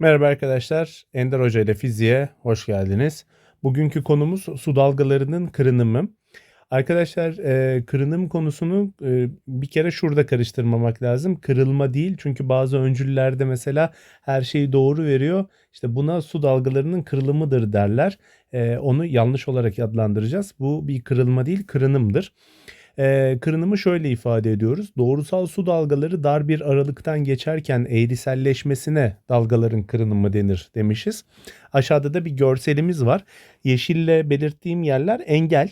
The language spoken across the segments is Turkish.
Merhaba arkadaşlar, Ender Hoca ile fiziğe hoş geldiniz. Bugünkü konumuz su dalgalarının kırınımı. Arkadaşlar e, kırınım konusunu e, bir kere şurada karıştırmamak lazım. Kırılma değil çünkü bazı öncüllerde mesela her şeyi doğru veriyor. İşte buna su dalgalarının kırılımıdır derler. E, onu yanlış olarak adlandıracağız. Bu bir kırılma değil kırınımdır. E, kırınımı şöyle ifade ediyoruz. Doğrusal su dalgaları dar bir aralıktan geçerken eğriselleşmesine dalgaların kırınımı denir demişiz. Aşağıda da bir görselimiz var. Yeşille belirttiğim yerler engel.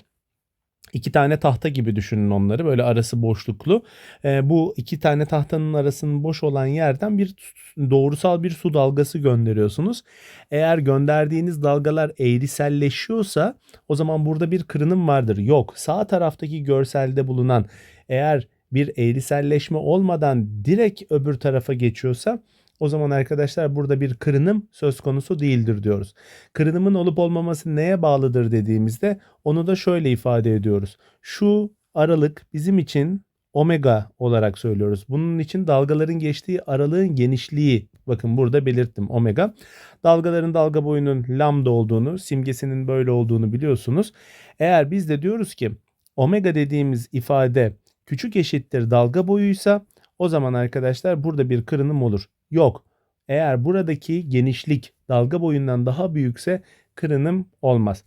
İki tane tahta gibi düşünün onları böyle arası boşluklu. E, bu iki tane tahtanın arasının boş olan yerden bir doğrusal bir su dalgası gönderiyorsunuz. Eğer gönderdiğiniz dalgalar eğriselleşiyorsa o zaman burada bir kırınım vardır. Yok sağ taraftaki görselde bulunan eğer bir eğriselleşme olmadan direkt öbür tarafa geçiyorsa o zaman arkadaşlar burada bir kırınım söz konusu değildir diyoruz. Kırınımın olup olmaması neye bağlıdır dediğimizde onu da şöyle ifade ediyoruz. Şu aralık bizim için omega olarak söylüyoruz. Bunun için dalgaların geçtiği aralığın genişliği bakın burada belirttim omega. Dalgaların dalga boyunun lambda olduğunu, simgesinin böyle olduğunu biliyorsunuz. Eğer biz de diyoruz ki omega dediğimiz ifade küçük eşittir dalga boyuysa o zaman arkadaşlar burada bir kırınım olur. Yok. Eğer buradaki genişlik dalga boyundan daha büyükse kırınım olmaz.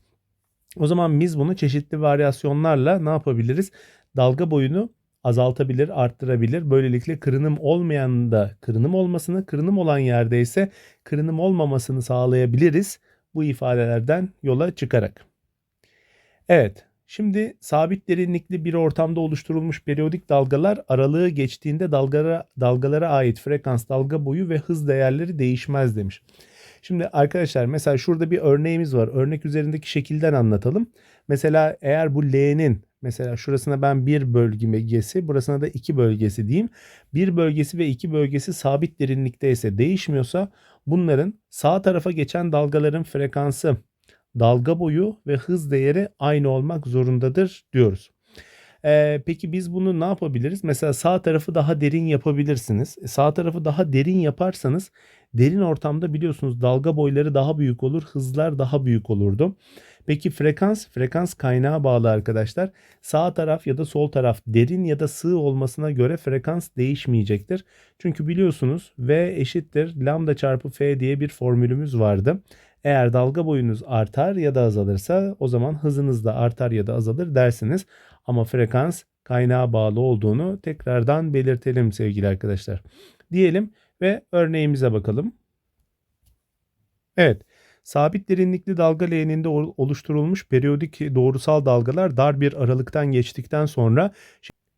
O zaman biz bunu çeşitli varyasyonlarla ne yapabiliriz? Dalga boyunu azaltabilir, arttırabilir. Böylelikle kırınım olmayan da kırınım olmasını, kırınım olan yerde ise kırınım olmamasını sağlayabiliriz bu ifadelerden yola çıkarak. Evet, Şimdi sabit derinlikli bir ortamda oluşturulmuş periyodik dalgalar aralığı geçtiğinde dalgalara, dalgalara ait frekans, dalga boyu ve hız değerleri değişmez demiş. Şimdi arkadaşlar mesela şurada bir örneğimiz var. Örnek üzerindeki şekilden anlatalım. Mesela eğer bu L'nin mesela şurasına ben bir bölgesi burasına da iki bölgesi diyeyim. Bir bölgesi ve iki bölgesi sabit derinlikte ise değişmiyorsa bunların sağ tarafa geçen dalgaların frekansı dalga boyu ve hız değeri aynı olmak zorundadır diyoruz. Ee, peki biz bunu ne yapabiliriz? Mesela sağ tarafı daha derin yapabilirsiniz. E, sağ tarafı daha derin yaparsanız derin ortamda biliyorsunuz dalga boyları daha büyük olur, hızlar daha büyük olurdu. Peki frekans, frekans kaynağa bağlı arkadaşlar. Sağ taraf ya da sol taraf derin ya da sığ olmasına göre frekans değişmeyecektir. Çünkü biliyorsunuz V eşittir lambda çarpı F diye bir formülümüz vardı. Eğer dalga boyunuz artar ya da azalırsa o zaman hızınız da artar ya da azalır dersiniz. Ama frekans kaynağa bağlı olduğunu tekrardan belirtelim sevgili arkadaşlar. Diyelim ve örneğimize bakalım. Evet. Sabit derinlikli dalga leğeninde oluşturulmuş periyodik doğrusal dalgalar dar bir aralıktan geçtikten sonra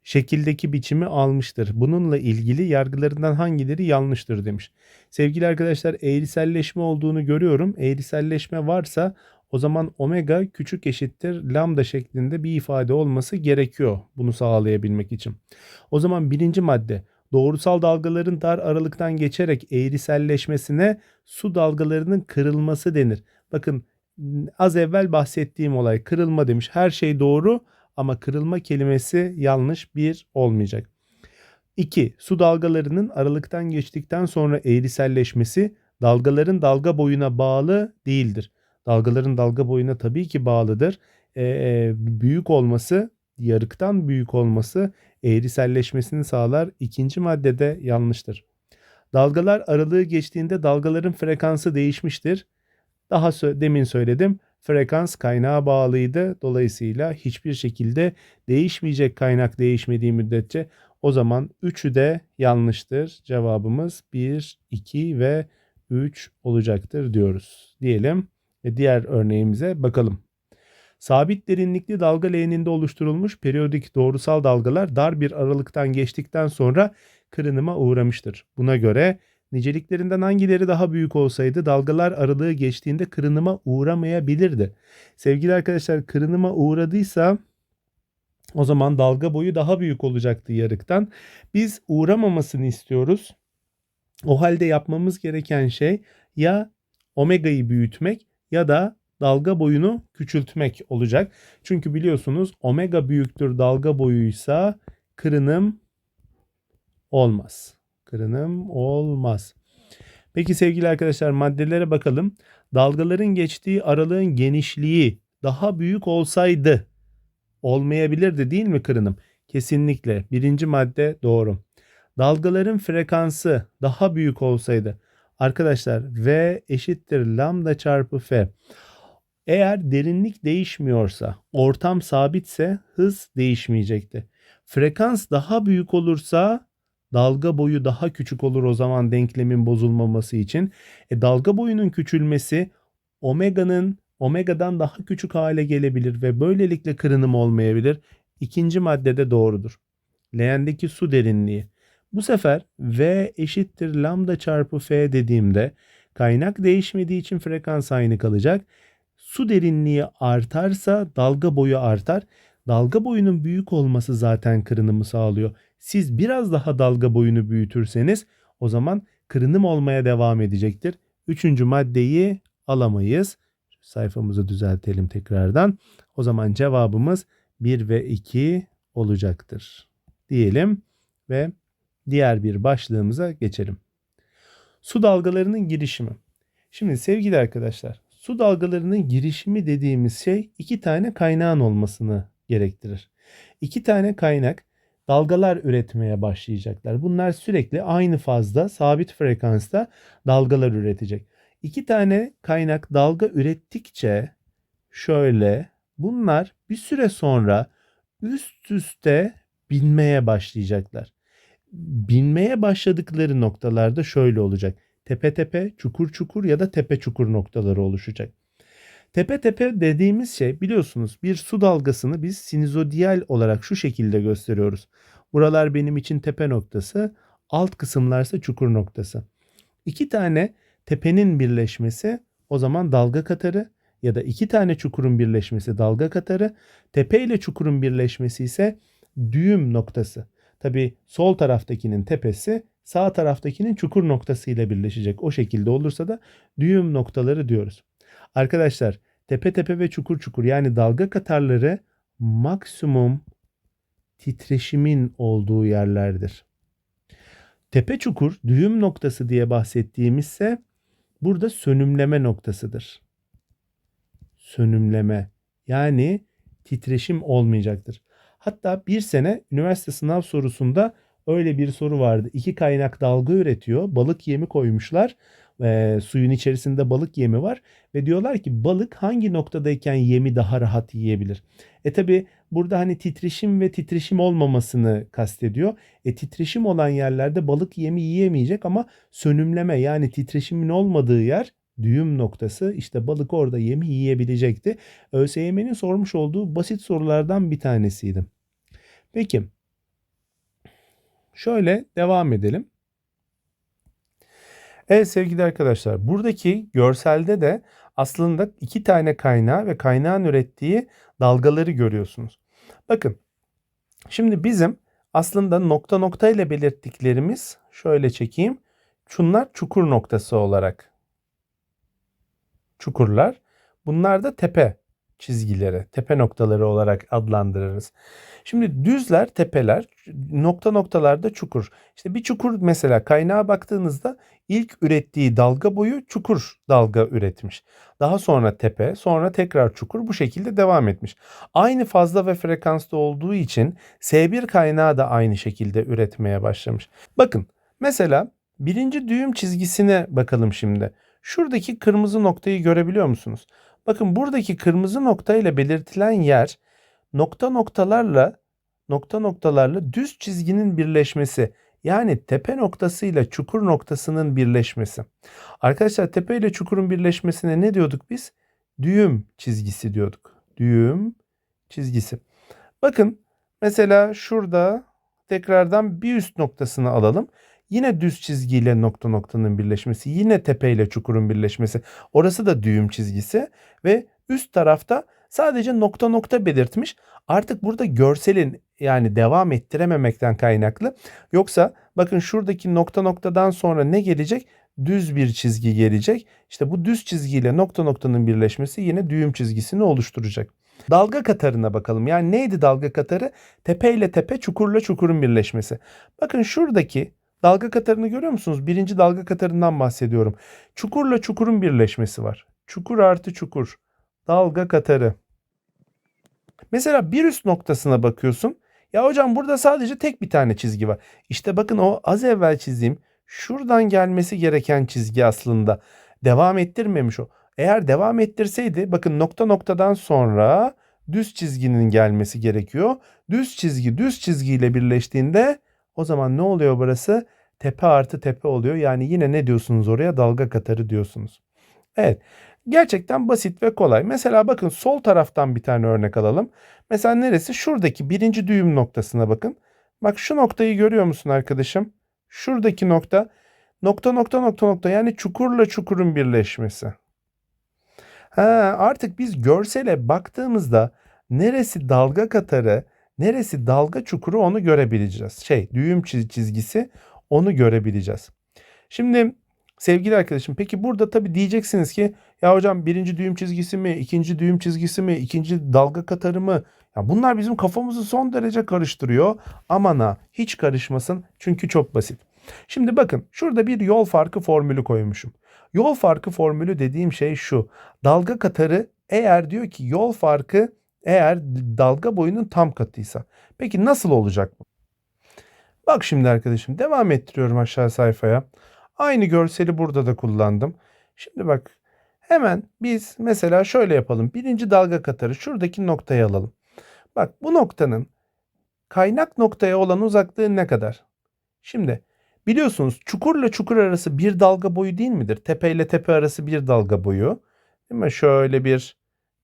şekildeki biçimi almıştır. Bununla ilgili yargılarından hangileri yanlıştır demiş. Sevgili arkadaşlar eğriselleşme olduğunu görüyorum. Eğriselleşme varsa o zaman omega küçük eşittir lambda şeklinde bir ifade olması gerekiyor bunu sağlayabilmek için. O zaman birinci madde doğrusal dalgaların dar aralıktan geçerek eğriselleşmesine su dalgalarının kırılması denir. Bakın az evvel bahsettiğim olay kırılma demiş. Her şey doğru ama kırılma kelimesi yanlış bir olmayacak. 2. Su dalgalarının aralıktan geçtikten sonra eğriselleşmesi dalgaların dalga boyuna bağlı değildir. Dalgaların dalga boyuna tabii ki bağlıdır. Ee, büyük olması, yarıktan büyük olması eğriselleşmesini sağlar. İkinci maddede yanlıştır. Dalgalar aralığı geçtiğinde dalgaların frekansı değişmiştir. Daha demin söyledim frekans kaynağa bağlıydı. Dolayısıyla hiçbir şekilde değişmeyecek kaynak değişmediği müddetçe o zaman üçü de yanlıştır. Cevabımız 1, 2 ve 3 olacaktır diyoruz. Diyelim ve diğer örneğimize bakalım. Sabit derinlikli dalga leğeninde oluşturulmuş periyodik doğrusal dalgalar dar bir aralıktan geçtikten sonra kırınıma uğramıştır. Buna göre Niceliklerinden hangileri daha büyük olsaydı dalgalar aralığı geçtiğinde kırınıma uğramayabilirdi. Sevgili arkadaşlar kırınıma uğradıysa o zaman dalga boyu daha büyük olacaktı yarıktan. Biz uğramamasını istiyoruz. O halde yapmamız gereken şey ya omega'yı büyütmek ya da dalga boyunu küçültmek olacak. Çünkü biliyorsunuz omega büyüktür dalga boyuysa kırınım olmaz kırınım olmaz. Peki sevgili arkadaşlar maddelere bakalım. Dalgaların geçtiği aralığın genişliği daha büyük olsaydı olmayabilirdi değil mi kırınım? Kesinlikle. Birinci madde doğru. Dalgaların frekansı daha büyük olsaydı arkadaşlar V eşittir lambda çarpı F. Eğer derinlik değişmiyorsa, ortam sabitse hız değişmeyecekti. Frekans daha büyük olursa dalga boyu daha küçük olur o zaman denklemin bozulmaması için. E, dalga boyunun küçülmesi omega'nın omega'dan daha küçük hale gelebilir ve böylelikle kırınım olmayabilir. İkinci maddede doğrudur. Leğendeki su derinliği. Bu sefer V eşittir lambda çarpı F dediğimde kaynak değişmediği için frekans aynı kalacak. Su derinliği artarsa dalga boyu artar. Dalga boyunun büyük olması zaten kırınımı sağlıyor. Siz biraz daha dalga boyunu büyütürseniz o zaman kırınım olmaya devam edecektir. Üçüncü maddeyi alamayız. Sayfamızı düzeltelim tekrardan. O zaman cevabımız 1 ve 2 olacaktır. Diyelim ve diğer bir başlığımıza geçelim. Su dalgalarının girişimi. Şimdi sevgili arkadaşlar, su dalgalarının girişimi dediğimiz şey iki tane kaynağın olmasını gerektirir. İki tane kaynak dalgalar üretmeye başlayacaklar. Bunlar sürekli aynı fazda, sabit frekansta dalgalar üretecek. İki tane kaynak dalga ürettikçe şöyle bunlar bir süre sonra üst üste binmeye başlayacaklar. Binmeye başladıkları noktalarda şöyle olacak. Tepe tepe, çukur çukur ya da tepe çukur noktaları oluşacak. Tepe tepe dediğimiz şey biliyorsunuz bir su dalgasını biz sinizodiyal olarak şu şekilde gösteriyoruz. Buralar benim için tepe noktası, alt kısımlarsa çukur noktası. İki tane tepenin birleşmesi o zaman dalga katarı ya da iki tane çukurun birleşmesi dalga katarı, tepe ile çukurun birleşmesi ise düğüm noktası. Tabi sol taraftakinin tepesi sağ taraftakinin çukur noktası ile birleşecek. O şekilde olursa da düğüm noktaları diyoruz. Arkadaşlar tepe tepe ve çukur çukur yani dalga katarları maksimum titreşimin olduğu yerlerdir. Tepe çukur düğüm noktası diye bahsettiğimizse burada sönümleme noktasıdır. Sönümleme yani titreşim olmayacaktır. Hatta bir sene üniversite sınav sorusunda öyle bir soru vardı. İki kaynak dalga üretiyor. Balık yemi koymuşlar. E, suyun içerisinde balık yemi var ve diyorlar ki balık hangi noktadayken yemi daha rahat yiyebilir? E tabi burada hani titreşim ve titreşim olmamasını kastediyor. E titreşim olan yerlerde balık yemi yiyemeyecek ama sönümleme yani titreşimin olmadığı yer düğüm noktası işte balık orada yemi yiyebilecekti. ÖSYM'nin sormuş olduğu basit sorulardan bir tanesiydi. Peki şöyle devam edelim. Evet sevgili arkadaşlar buradaki görselde de aslında iki tane kaynağı ve kaynağın ürettiği dalgaları görüyorsunuz. Bakın şimdi bizim aslında nokta nokta ile belirttiklerimiz şöyle çekeyim. Şunlar çukur noktası olarak çukurlar. Bunlar da tepe çizgileri, tepe noktaları olarak adlandırırız. Şimdi düzler, tepeler, nokta noktalarda çukur. İşte bir çukur mesela kaynağa baktığınızda ilk ürettiği dalga boyu çukur dalga üretmiş. Daha sonra tepe, sonra tekrar çukur bu şekilde devam etmiş. Aynı fazla ve frekansta olduğu için S1 kaynağı da aynı şekilde üretmeye başlamış. Bakın mesela birinci düğüm çizgisine bakalım şimdi. Şuradaki kırmızı noktayı görebiliyor musunuz? Bakın buradaki kırmızı nokta ile belirtilen yer nokta noktalarla nokta noktalarla düz çizginin birleşmesi. Yani tepe noktasıyla çukur noktasının birleşmesi. Arkadaşlar tepe ile çukurun birleşmesine ne diyorduk biz? Düğüm çizgisi diyorduk. Düğüm çizgisi. Bakın mesela şurada tekrardan bir üst noktasını alalım. Yine düz çizgiyle nokta noktanın birleşmesi. Yine tepe ile çukurun birleşmesi. Orası da düğüm çizgisi. Ve üst tarafta sadece nokta nokta belirtmiş. Artık burada görselin yani devam ettirememekten kaynaklı. Yoksa bakın şuradaki nokta noktadan sonra ne gelecek? Düz bir çizgi gelecek. İşte bu düz çizgiyle nokta noktanın birleşmesi yine düğüm çizgisini oluşturacak. Dalga katarına bakalım. Yani neydi dalga katarı? Tepe ile tepe, çukurla çukurun birleşmesi. Bakın şuradaki Dalga katarını görüyor musunuz? Birinci dalga katarından bahsediyorum. Çukurla çukurun birleşmesi var. Çukur artı çukur. Dalga katarı. Mesela bir üst noktasına bakıyorsun. Ya hocam burada sadece tek bir tane çizgi var. İşte bakın o az evvel çizdiğim şuradan gelmesi gereken çizgi aslında. Devam ettirmemiş o. Eğer devam ettirseydi bakın nokta noktadan sonra düz çizginin gelmesi gerekiyor. Düz çizgi düz çizgiyle birleştiğinde o zaman ne oluyor burası? Tepe artı tepe oluyor. Yani yine ne diyorsunuz oraya? Dalga katarı diyorsunuz. Evet. Gerçekten basit ve kolay. Mesela bakın sol taraftan bir tane örnek alalım. Mesela neresi? Şuradaki birinci düğüm noktasına bakın. Bak şu noktayı görüyor musun arkadaşım? Şuradaki nokta. Nokta nokta nokta nokta yani çukurla çukurun birleşmesi. Ha, artık biz görsele baktığımızda neresi dalga katarı, neresi dalga çukuru onu görebileceğiz. Şey, düğüm çiz- çizgisi onu görebileceğiz. Şimdi sevgili arkadaşım peki burada tabii diyeceksiniz ki ya hocam birinci düğüm çizgisi mi, ikinci düğüm çizgisi mi, ikinci dalga katarı mı? Ya bunlar bizim kafamızı son derece karıştırıyor. Aman ha hiç karışmasın çünkü çok basit. Şimdi bakın şurada bir yol farkı formülü koymuşum. Yol farkı formülü dediğim şey şu. Dalga katarı eğer diyor ki yol farkı eğer dalga boyunun tam katıysa. Peki nasıl olacak bu? Bak şimdi arkadaşım devam ettiriyorum aşağı sayfaya. Aynı görseli burada da kullandım. Şimdi bak hemen biz mesela şöyle yapalım. Birinci dalga katarı şuradaki noktayı alalım. Bak bu noktanın kaynak noktaya olan uzaklığı ne kadar? Şimdi biliyorsunuz çukurla çukur arası bir dalga boyu değil midir? Tepe ile tepe arası bir dalga boyu. Değil mi? Şöyle bir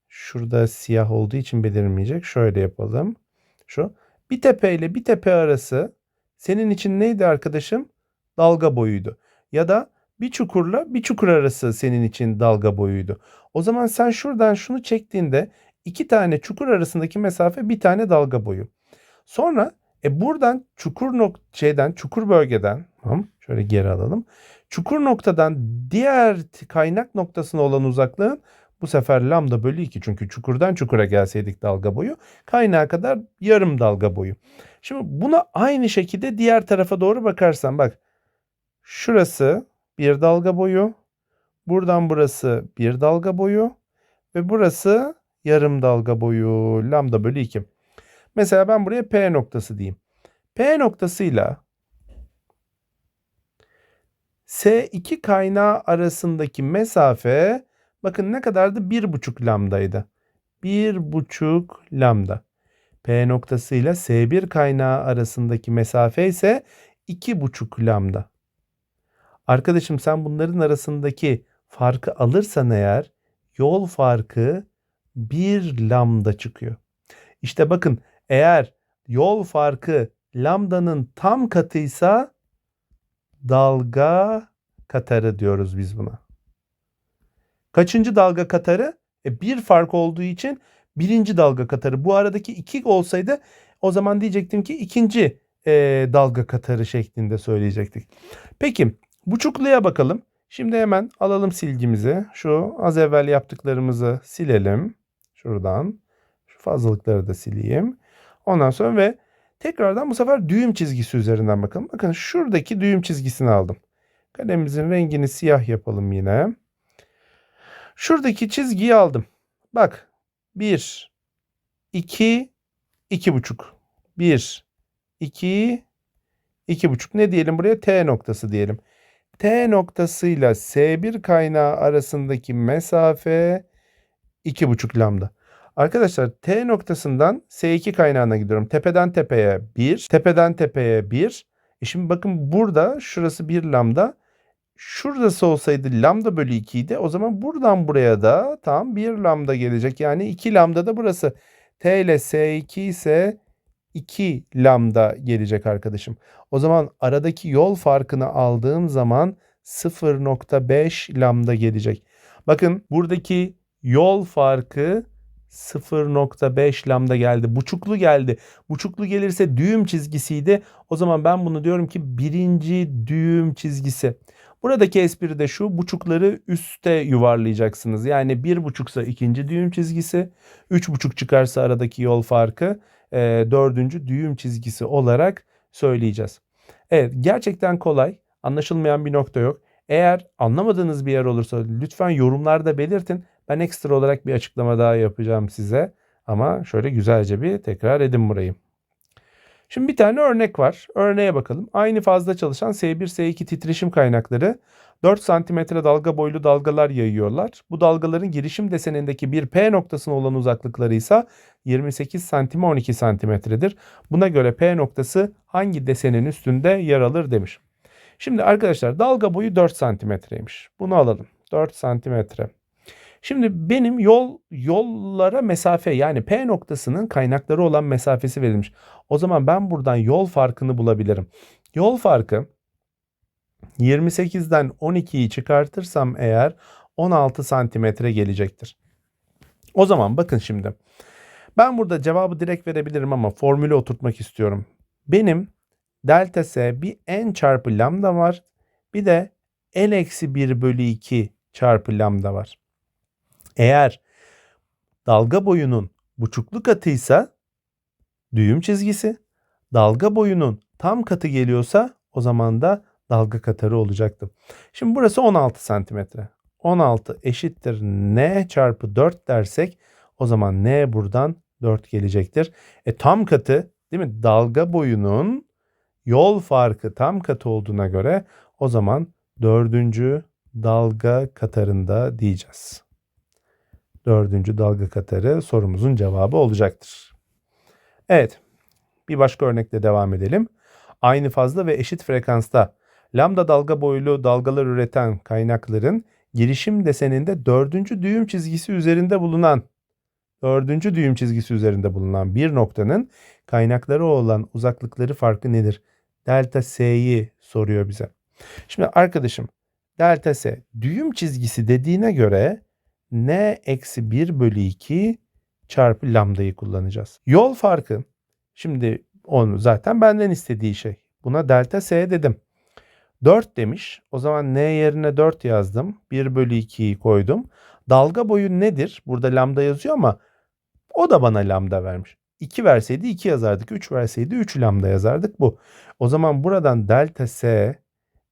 şurada siyah olduğu için belirmeyecek. Şöyle yapalım. Şu. Bir tepe ile bir tepe arası senin için neydi arkadaşım? Dalga boyuydu. Ya da bir çukurla bir çukur arası senin için dalga boyuydu. O zaman sen şuradan şunu çektiğinde iki tane çukur arasındaki mesafe bir tane dalga boyu. Sonra e buradan çukur nok şeyden çukur bölgeden tamam şöyle geri alalım. Çukur noktadan diğer kaynak noktasına olan uzaklığın bu sefer lambda bölü 2 çünkü çukurdan çukura gelseydik dalga boyu kaynağa kadar yarım dalga boyu. Şimdi buna aynı şekilde diğer tarafa doğru bakarsan bak şurası bir dalga boyu buradan burası bir dalga boyu ve burası yarım dalga boyu lambda bölü 2. Mesela ben buraya P noktası diyeyim. P noktasıyla S2 kaynağı arasındaki mesafe bakın ne kadardı? 1,5 lambdaydı. 1,5 lambda. P noktasıyla S1 kaynağı arasındaki mesafe ise 2,5 lambda. Arkadaşım sen bunların arasındaki farkı alırsan eğer yol farkı 1 lambda çıkıyor. İşte bakın eğer yol farkı lambdanın tam katıysa dalga katarı diyoruz biz buna. Kaçıncı dalga katarı? E, bir fark olduğu için birinci dalga katarı. Bu aradaki iki olsaydı o zaman diyecektim ki ikinci e, dalga katarı şeklinde söyleyecektik. Peki buçukluya bakalım. Şimdi hemen alalım silgimizi. Şu az evvel yaptıklarımızı silelim. Şuradan. Şu fazlalıkları da sileyim. Ondan sonra ve tekrardan bu sefer düğüm çizgisi üzerinden bakalım. Bakın şuradaki düğüm çizgisini aldım. Kalemimizin rengini siyah yapalım yine. Şuradaki çizgiyi aldım. Bak 1, 2, 2,5. 1, 2, 2,5. Ne diyelim buraya? T noktası diyelim. T noktasıyla S1 kaynağı arasındaki mesafe 2,5 lambda. Arkadaşlar T noktasından S2 kaynağına gidiyorum. Tepeden tepeye 1, tepeden tepeye 1. E şimdi bakın burada şurası 1 lambda. Şurası olsaydı lambda bölü 2 idi. O zaman buradan buraya da tam 1 lambda gelecek. Yani 2 lambda da burası. T ile S2 ise 2 lambda gelecek arkadaşım. O zaman aradaki yol farkını aldığım zaman 0.5 lambda gelecek. Bakın buradaki yol farkı 0.5 lambda geldi. Buçuklu geldi. Buçuklu gelirse düğüm çizgisiydi. O zaman ben bunu diyorum ki birinci düğüm çizgisi. Buradaki espri de şu buçukları üste yuvarlayacaksınız. Yani bir buçuksa ikinci düğüm çizgisi. Üç buçuk çıkarsa aradaki yol farkı e, dördüncü düğüm çizgisi olarak söyleyeceğiz. Evet gerçekten kolay. Anlaşılmayan bir nokta yok. Eğer anlamadığınız bir yer olursa lütfen yorumlarda belirtin. Ben ekstra olarak bir açıklama daha yapacağım size. Ama şöyle güzelce bir tekrar edin burayı. Şimdi bir tane örnek var. Örneğe bakalım. Aynı fazla çalışan S1, S2 titreşim kaynakları 4 santimetre dalga boylu dalgalar yayıyorlar. Bu dalgaların girişim desenindeki bir P noktasına olan uzaklıkları ise 28 santime 12 santimetredir. Buna göre P noktası hangi desenin üstünde yer alır demiş. Şimdi arkadaşlar dalga boyu 4 santimetreymiş. Bunu alalım. 4 santimetre. Şimdi benim yol yollara mesafe yani P noktasının kaynakları olan mesafesi verilmiş. O zaman ben buradan yol farkını bulabilirim. Yol farkı 28'den 12'yi çıkartırsam eğer 16 santimetre gelecektir. O zaman bakın şimdi. Ben burada cevabı direkt verebilirim ama formülü oturtmak istiyorum. Benim delta S bir n çarpı lambda var. Bir de n eksi 1 bölü 2 çarpı lambda var. Eğer dalga boyunun buçuklu katıysa düğüm çizgisi, dalga boyunun tam katı geliyorsa o zaman da dalga katarı olacaktı. Şimdi burası 16 santimetre. 16 eşittir n çarpı 4 dersek o zaman n buradan 4 gelecektir. E tam katı değil mi? Dalga boyunun yol farkı tam katı olduğuna göre o zaman dördüncü dalga katarında diyeceğiz. Dördüncü dalga katarı sorumuzun cevabı olacaktır. Evet bir başka örnekle devam edelim. Aynı fazla ve eşit frekansta lambda dalga boylu dalgalar üreten kaynakların girişim deseninde dördüncü düğüm çizgisi üzerinde bulunan dördüncü düğüm çizgisi üzerinde bulunan bir noktanın kaynakları olan uzaklıkları farkı nedir? Delta S'yi soruyor bize. Şimdi arkadaşım delta S düğüm çizgisi dediğine göre n eksi 1 bölü 2 çarpı lambdayı kullanacağız. Yol farkı şimdi onu zaten benden istediği şey. Buna delta S dedim. 4 demiş. O zaman n yerine 4 yazdım. 1 bölü 2'yi koydum. Dalga boyu nedir? Burada lambda yazıyor ama o da bana lambda vermiş. 2 verseydi 2 yazardık. 3 verseydi 3 lambda yazardık bu. O zaman buradan delta S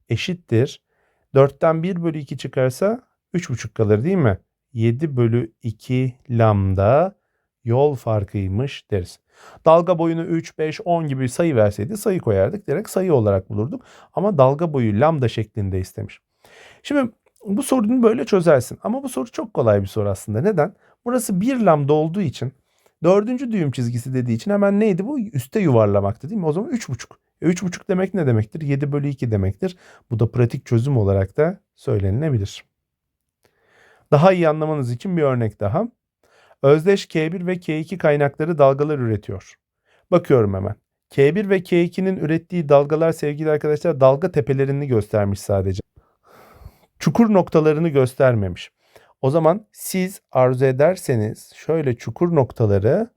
eşittir. 4'ten 1 bölü 2 çıkarsa 3,5 kalır değil mi? 7 bölü 2 lambda yol farkıymış deriz. Dalga boyunu 3, 5, 10 gibi sayı verseydi sayı koyardık. Direkt sayı olarak bulurduk. Ama dalga boyu lambda şeklinde istemiş. Şimdi bu sorunu böyle çözersin. Ama bu soru çok kolay bir soru aslında. Neden? Burası 1 lambda olduğu için dördüncü düğüm çizgisi dediği için hemen neydi bu? Üste yuvarlamaktı değil mi? O zaman 3,5. E 3,5 demek ne demektir? 7 bölü 2 demektir. Bu da pratik çözüm olarak da söylenilebilir. Daha iyi anlamanız için bir örnek daha. Özdeş K1 ve K2 kaynakları dalgalar üretiyor. Bakıyorum hemen. K1 ve K2'nin ürettiği dalgalar sevgili arkadaşlar dalga tepelerini göstermiş sadece. Çukur noktalarını göstermemiş. O zaman siz arzu ederseniz şöyle çukur noktaları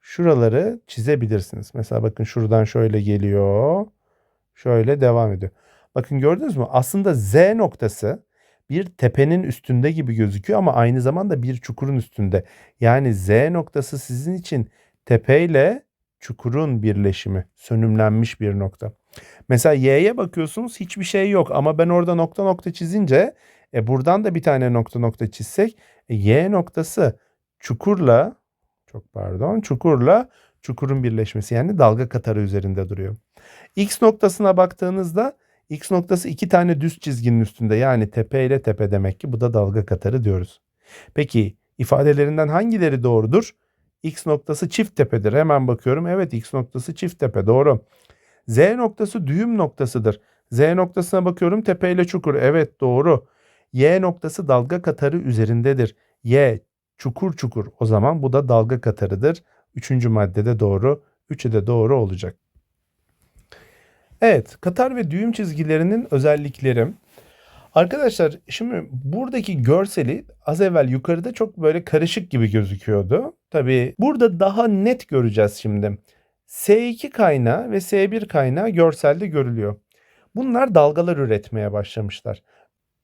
şuraları çizebilirsiniz. Mesela bakın şuradan şöyle geliyor. Şöyle devam ediyor. Bakın gördünüz mü? Aslında Z noktası bir tepenin üstünde gibi gözüküyor ama aynı zamanda bir çukurun üstünde. Yani Z noktası sizin için tepeyle çukurun birleşimi, sönümlenmiş bir nokta. Mesela Y'ye bakıyorsunuz hiçbir şey yok ama ben orada nokta nokta çizince e buradan da bir tane nokta nokta çizsek e, Y noktası çukurla çok pardon çukurla çukurun birleşmesi yani dalga katarı üzerinde duruyor. X noktasına baktığınızda X noktası iki tane düz çizginin üstünde yani tepe ile tepe demek ki bu da dalga katarı diyoruz. Peki ifadelerinden hangileri doğrudur? X noktası çift tepedir. Hemen bakıyorum. Evet X noktası çift tepe doğru. Z noktası düğüm noktasıdır. Z noktasına bakıyorum tepe ile çukur. Evet doğru. Y noktası dalga katarı üzerindedir. Y çukur çukur. O zaman bu da dalga katarıdır. Üçüncü maddede doğru. Üçü de doğru olacak. Evet, katar ve düğüm çizgilerinin özellikleri. Arkadaşlar şimdi buradaki görseli az evvel yukarıda çok böyle karışık gibi gözüküyordu. Tabii burada daha net göreceğiz şimdi. S2 kaynağı ve S1 kaynağı görselde görülüyor. Bunlar dalgalar üretmeye başlamışlar.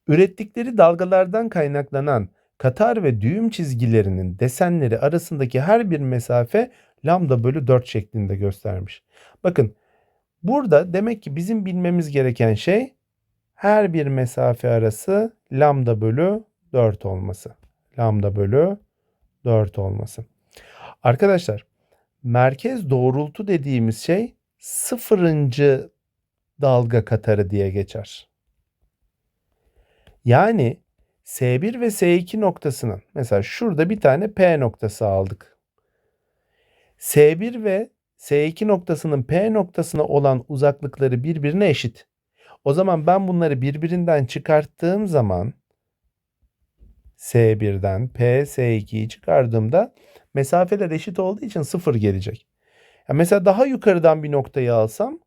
Ürettikleri dalgalardan kaynaklanan katar ve düğüm çizgilerinin desenleri arasındaki her bir mesafe lambda bölü 4 şeklinde göstermiş. Bakın Burada demek ki bizim bilmemiz gereken şey her bir mesafe arası lambda bölü 4 olması. Lambda bölü 4 olması. Arkadaşlar merkez doğrultu dediğimiz şey sıfırıncı dalga katarı diye geçer. Yani S1 ve S2 noktasının mesela şurada bir tane P noktası aldık. S1 ve S2 noktasının P noktasına olan uzaklıkları birbirine eşit. O zaman ben bunları birbirinden çıkarttığım zaman S1'den P, S2'yi çıkardığımda mesafeler eşit olduğu için sıfır gelecek. Yani mesela daha yukarıdan bir noktayı alsam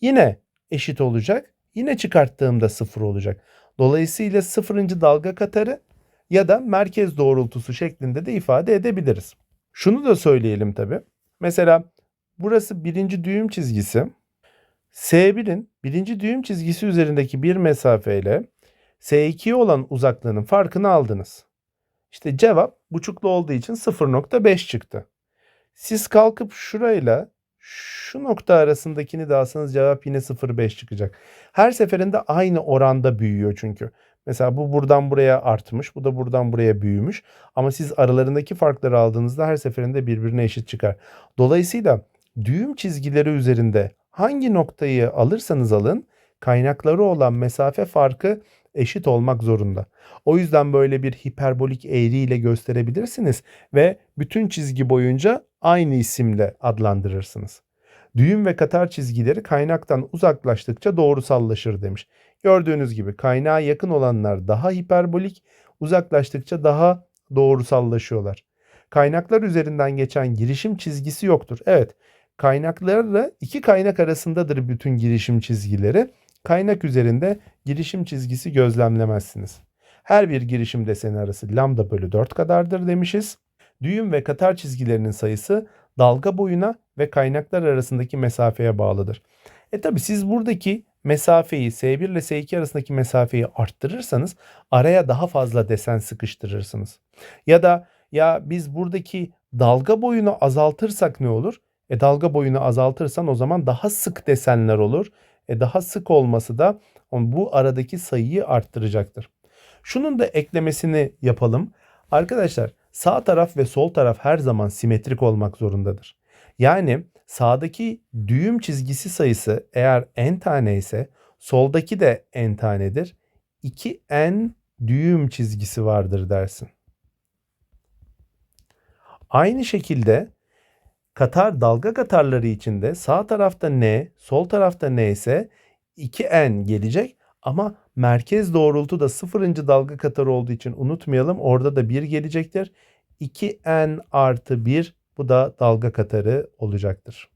yine eşit olacak. Yine çıkarttığımda sıfır olacak. Dolayısıyla sıfırıncı dalga katarı ya da merkez doğrultusu şeklinde de ifade edebiliriz. Şunu da söyleyelim tabi. Mesela burası birinci düğüm çizgisi. S1'in birinci düğüm çizgisi üzerindeki bir mesafeyle S2'ye olan uzaklığının farkını aldınız. İşte cevap buçuklu olduğu için 0.5 çıktı. Siz kalkıp şurayla şu nokta arasındakini de cevap yine 0.5 çıkacak. Her seferinde aynı oranda büyüyor çünkü. Mesela bu buradan buraya artmış, bu da buradan buraya büyümüş. Ama siz aralarındaki farkları aldığınızda her seferinde birbirine eşit çıkar. Dolayısıyla düğüm çizgileri üzerinde hangi noktayı alırsanız alın, kaynakları olan mesafe farkı eşit olmak zorunda. O yüzden böyle bir hiperbolik eğriyle gösterebilirsiniz ve bütün çizgi boyunca aynı isimle adlandırırsınız. Düğüm ve katar çizgileri kaynaktan uzaklaştıkça doğrusallaşır demiş. Gördüğünüz gibi kaynağa yakın olanlar daha hiperbolik, uzaklaştıkça daha doğrusallaşıyorlar. Kaynaklar üzerinden geçen girişim çizgisi yoktur. Evet, kaynaklarla iki kaynak arasındadır bütün girişim çizgileri. Kaynak üzerinde girişim çizgisi gözlemlemezsiniz. Her bir girişim deseni arası lambda bölü 4 kadardır demişiz. Düğüm ve katar çizgilerinin sayısı dalga boyuna ve kaynaklar arasındaki mesafeye bağlıdır. E tabi siz buradaki mesafeyi S1 ile S2 arasındaki mesafeyi arttırırsanız araya daha fazla desen sıkıştırırsınız. Ya da ya biz buradaki dalga boyunu azaltırsak ne olur? E dalga boyunu azaltırsan o zaman daha sık desenler olur. E daha sık olması da bu aradaki sayıyı arttıracaktır. Şunun da eklemesini yapalım. Arkadaşlar sağ taraf ve sol taraf her zaman simetrik olmak zorundadır. Yani sağdaki düğüm çizgisi sayısı eğer n tane ise soldaki de n tanedir. 2n düğüm çizgisi vardır dersin. Aynı şekilde katar dalga katarları içinde sağ tarafta n, sol tarafta n ise 2n gelecek ama merkez doğrultu da sıfırıncı dalga katarı olduğu için unutmayalım. Orada da 1 gelecektir. 2n artı 1 bu da dalga katarı olacaktır.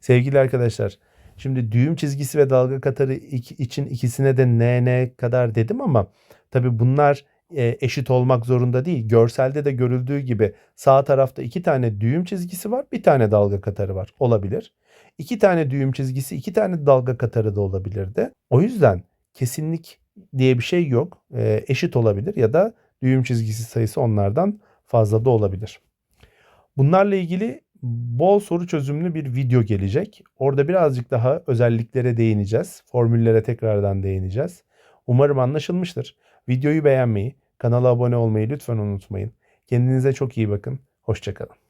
Sevgili arkadaşlar şimdi düğüm çizgisi ve dalga katarı için ikisine de n kadar dedim ama tabi bunlar e, eşit olmak zorunda değil. Görselde de görüldüğü gibi sağ tarafta iki tane düğüm çizgisi var bir tane dalga katarı var olabilir. İki tane düğüm çizgisi iki tane dalga katarı da olabilirdi. O yüzden kesinlik diye bir şey yok. E, eşit olabilir ya da düğüm çizgisi sayısı onlardan fazla da olabilir. Bunlarla ilgili bol soru çözümlü bir video gelecek. Orada birazcık daha özelliklere değineceğiz. Formüllere tekrardan değineceğiz. Umarım anlaşılmıştır. Videoyu beğenmeyi, kanala abone olmayı lütfen unutmayın. Kendinize çok iyi bakın. Hoşçakalın.